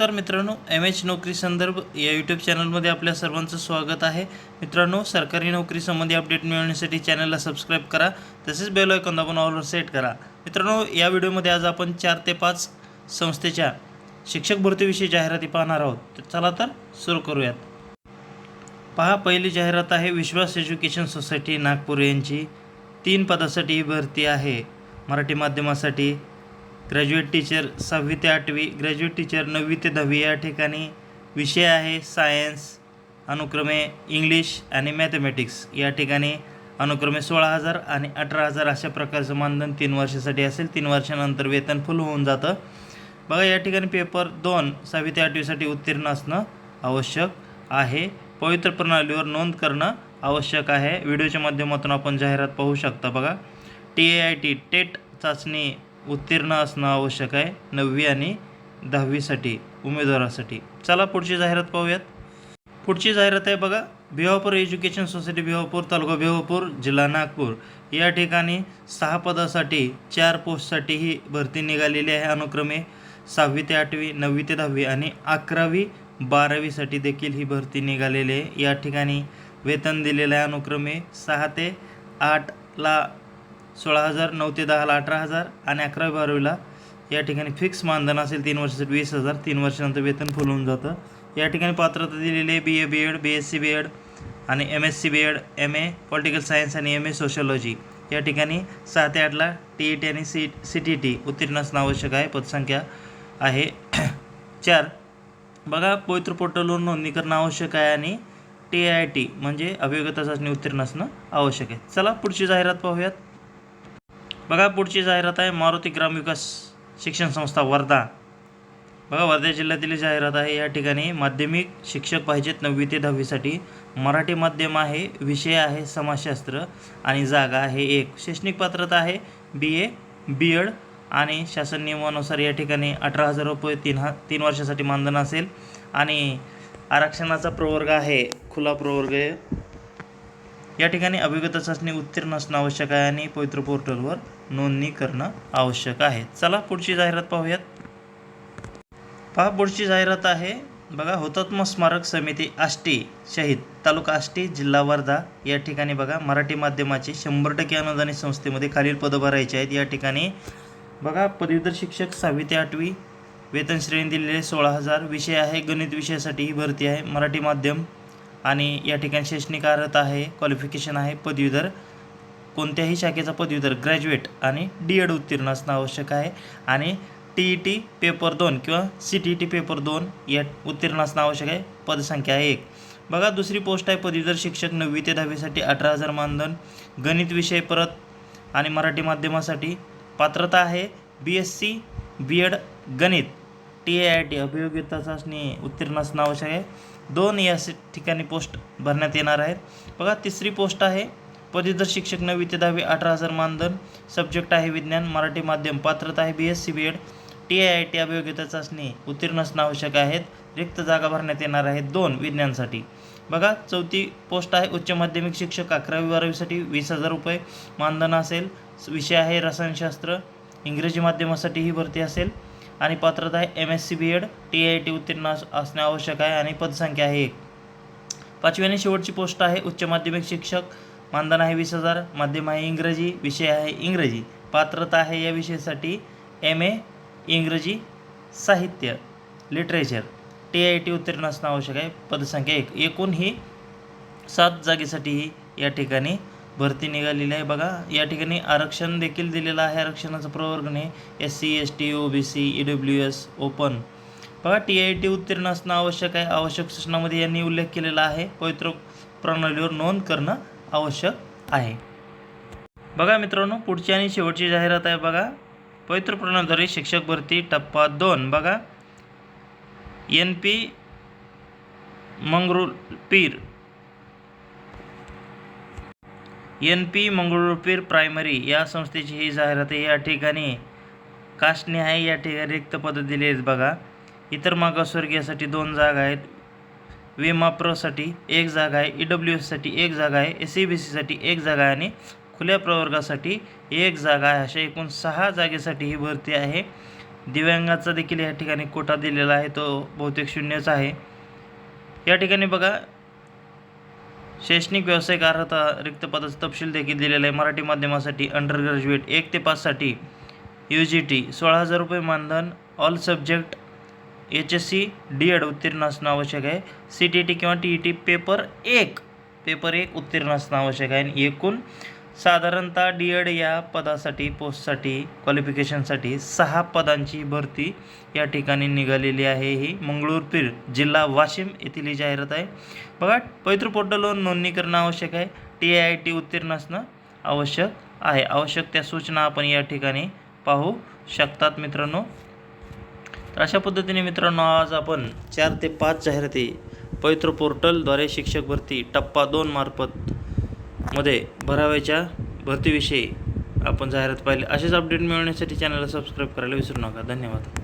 नमस्कार मित्रांनो M H नोकरी संदर्भ या यूट्यूब चॅनलमध्ये आपल्या सर्वांचं स्वागत आहे. मित्रांनो सरकारी नोकरी संबंधी अपडेट मिळवण्यासाठी चॅनलला सबस्क्राईब करा. तसेच बेल आयकॉन दाबून ऑलवर सेट करा. मित्रांनो या व्हिडिओमध्ये आज आपण चार ते पाच संस्थेच्या शिक्षक भरतीविषयी जाहिराती पाहणार आहोत. तर चला तर सुरू करूयात. पहा पहिली जाहिरात आहे विश्वास एज्युकेशन सोसायटी नागपूर यांची. तीन पदासाठी ही भरती आहे. मराठी माध्यमासाठी ग्रॅज्युएट टीचर सहावी ते आठवी ग्रॅज्युएट टीचर नववी ते दहावी या ठिकाणी विषय आहे सायन्स अनुक्रमे इंग्लिश आणि मॅथमॅटिक्स या ठिकाणी अनुक्रमे सोळा हजार आणि अठरा हजार अशा प्रकारचं मानधन तीन वर्षासाठी असेल. तीन वर्षानंतर वेतन फुल होऊन जातं. बघा या ठिकाणी पेपर दोन सहावी ते आठवीसाठी उत्तीर्ण असणं आवश्यक आहे. पवित्र प्रणालीवर नोंद करणं आवश्यक आहे. व्हिडिओच्या माध्यमातून आपण जाहिरात पाहू शकता बघा. T A I T TET चाचणी उत्तीर्ण असणं आवश्यक आहे. नववी आणि दहावीसाठी उमेदवारासाठी. चला पुढची जाहिरात पाहूयात. पुढची जाहिरात आहे बघा. भिवापूर एज्युकेशन सोसायटी भिवापूर तालुका भिवापूर जिल्हा नागपूर. या ठिकाणी सहा पदासाठी चार पोस्टसाठी ही भरती निघालेली आहे. अनुक्रमे सहावी ते आठवी नववी ते दहावी आणि अकरावी बारावीसाठी देखील ही भरती निघालेली आहे. या ठिकाणी वेतन दिलेलं आहे. अनुक्रमे सहा ते आठला सोळा हजार नऊ ते दहाला अठरा हजार आणि अकरावी बारावीला या ठिकाणी फिक्स मानधन असेल तीन वर्षासाठी वीस हजार. तीन वर्षानंतर वेतन फुल होऊन जातं. या ठिकाणी पात्रता दिलेली आहे B A B Ed B S C B Ed आणि M S C B Ed M A political science आणि एम ए सोशॉलॉजी या ठिकाणी सहा ते आठला टी ई टी आणि सी सी टी टी उत्तीर्ण असणं आवश्यक आहे. पदसंख्या आहे. चार बघा पवित्र पोर्टलवर नोंदणी करणं आवश्यक आहे आणि टी आय टी म्हणजे अभियोगता चाचणी उत्तीर्ण असणं आवश्यक आहे. चला पुढची जाहिरात पाहूयात. बघा पुढची जाहिरात आहे मारुती ग्रामविकास शिक्षण संस्था वर्धा. बघा वर्धा जिल्ह्यातील जाहिरात आहे. या ठिकाणी माध्यमिक शिक्षक पाहिजेत नववी ते दहावीसाठी. मराठी माध्यम आहे विषय आहे समाजशास्त्र आणि जागा आहे एक. शैक्षणिक पात्रता आहे बी ए बी एड आणि शासन नियमानुसार या ठिकाणी अठरा हजार रुपये तीन हा तीन वर्षासाठी मानधन असेल. आणि आरक्षणाचा प्रवर्ग आहे खुला प्रवर्ग आहे. या ठिकाणी अभिगत चाचणी उत्तीर्ण असणं आवश्यक आहे आणि पवित्र पोर्टलवर नोंदणी करणं आवश्यक आहे. चला पुढची जाहिरात पाहूयात. पहा पुढची जाहिरात आहे. बघा हुतात्मा स्मारक समिती आष्टी शहीद तालुका आष्टी जिल्हा वर्धा. या ठिकाणी बघा मराठी माध्यमाची शंभर टक्के अनुदानित संस्थेमध्ये खालील पदं भरायची आहेत. या ठिकाणी बघा पदवीधर शिक्षक सहावी ते आठवी वेतन श्रेणी दिलेले सोळा हजार. विषय आहे गणित विषयासाठी ही भरती आहे. मराठी माध्यम आणि या ठिकाणी शैक्षणिक अर्हता आहे क्वालिफिकेशन आहे पदवीधर. कोणत्याही शाखेचा पदवीधर ग्रॅज्युएट आणि डी एड उत्तीर्ण असणं आवश्यक आहे. आणि टी ई टी पेपर दोन किंवा C T E T paper दोन या उत्तीर्ण असणं आवश्यक आहे. पदसंख्या आहे एक. बघा दुसरी पोस्ट आहे. पदवीधर शिक्षक नववी ते दहावीसाठी अठरा हजार मानधन गणित विषय परत आणि मराठी माध्यमासाठी पात्रता आहे. B S C B Ed गणित. टी ए आय टी अभियोग्यता चाचणी उत्तीर्ण असणं आवश्यक आहे. दोन या ठिकाणी पोस्ट भरण्यात येणार आहेत. बघा तिसरी पोस्ट आहे. पदवीधर शिक्षक नववी ते दहावी अठरा हजार मानधन सब्जेक्ट आहे विज्ञान मराठी माध्यम पात्रता आहे B S C B Ed T I I T अभियोग्यता चाचणी उत्तीर्ण असणं आवश्यक आहेत. रिक्त जागा भरण्यात येणार आहेत दोन विज्ञानसाठी. बघा चौथी पोस्ट आहे उच्च माध्यमिक शिक्षक अकरावी बारावीसाठी वीस हजार रुपये मानधन असेल. विषय आहे रसायनशास्त्र इंग्रजी माध्यमासाठी ही भरती असेल. आणि पात्रता आहे M S C B Ed T I T उत्तीर्ण असणे आवश्यक आहे आणि पदसंख्या आहे एक. पाचवी आणि शेवटची पोस्ट आहे उच्च माध्यमिक शिक्षक मानधन आहे वीस हजार माध्यम आहे इंग्रजी विषय आहे इंग्रजी. पात्रता आहे या विषयासाठी एम ए इंग्रजी साहित्य लिटरेचर टी आय टी उत्तीर्ण असणं आवश्यक आहे. पदसंख्या एक. एकूण ही सात जागेसाठी ही या ठिकाणी भरती निघालेली आहे. बघा या ठिकाणी आरक्षण देखील दिलेलं आहे. आरक्षणाचा प्रवर्गने S C S T O B C E W S open बघा टी आय टी उत्तीर्ण असणं आवश्यक आहे. आवश्यक सूचनामध्ये यांनी उल्लेख केलेला आहे. पवित्र प्रणालीवर नोंद करणं आवश्यक आहे. बघा मित्रांनो पुढची आणि शेवटची जाहिरात आहे बघा. पवित्र प्रणालीद्वारे शिक्षक भरती टप्पा दोन. बघा. N P Mangrulpir N P Mangrulpir primary. या संस्थेची ही जाहिरात आहे. या ठिकाणी कास्टने आहे. या ठिकाणी रिक्त पदं दिली आहेत बघा. इतर मागासवर्गीयासाठी दोन जागा आहेत. विमा विमाप्रसाठी एक जागा आहे ई डब्ल्यू एससाठी एक जागा आहे एस सी बी सीसाठी एक जागा आहे आणि खुल्या प्रवर्गासाठी एक जागा आहे. अशा एकूण सहा जागेसाठी ही भरती आहे. दिव्यांगाचा देखील या ठिकाणी कोटा दिलेला आहे. तो बहुतेक शून्यच आहे. या ठिकाणी बघा शैक्षणिक व्यावसायिक अर्हता रिक्त पदाचा तपशील देखील दिलेला आहे. मराठी माध्यमासाठी अंडर ग्रॅज्युएट एक ते पाचसाठी यू जी टी सोळा हजार रुपये मानधन all subject H S C D Ed उत्तीर्ण असणं आवश्यक आहे. सी टी टी किंवा टी ई टी पेपर एक पेपर एक उत्तीर्ण असणं आवश्यक आहे. आणि एकूण साधारणतः डी एड या पदासाठी पोस्टसाठी क्वालिफिकेशनसाठी सहा पदांची भरती या ठिकाणी निघालेली आहे. ही मंगळूरपीर जिल्हा वाशिम येथील ही जाहिरात आहे. बघा पवित्र पोर्टलवर नोंदणी करणं आवश्यक आहे. टी आय आय टी उत्तीर्ण असणं आवश्यक आहे. आवश्यक त्या सूचना आपण या ठिकाणी पाहू शकतात मित्रांनो. तर अशा पद्धतीने मित्रांनो आज आपण चार ते पाच जाहिराती पवित्र पोर्टलद्वारे शिक्षक भरती टप्पा दोन मार्फत मध्ये भराव्याच्या भरतीविषयी आपण जाहिरात पाहिली. असेच अपडेट मिळवण्यासाठी चॅनलला सबस्क्राईब करायला विसरू नका. धन्यवाद.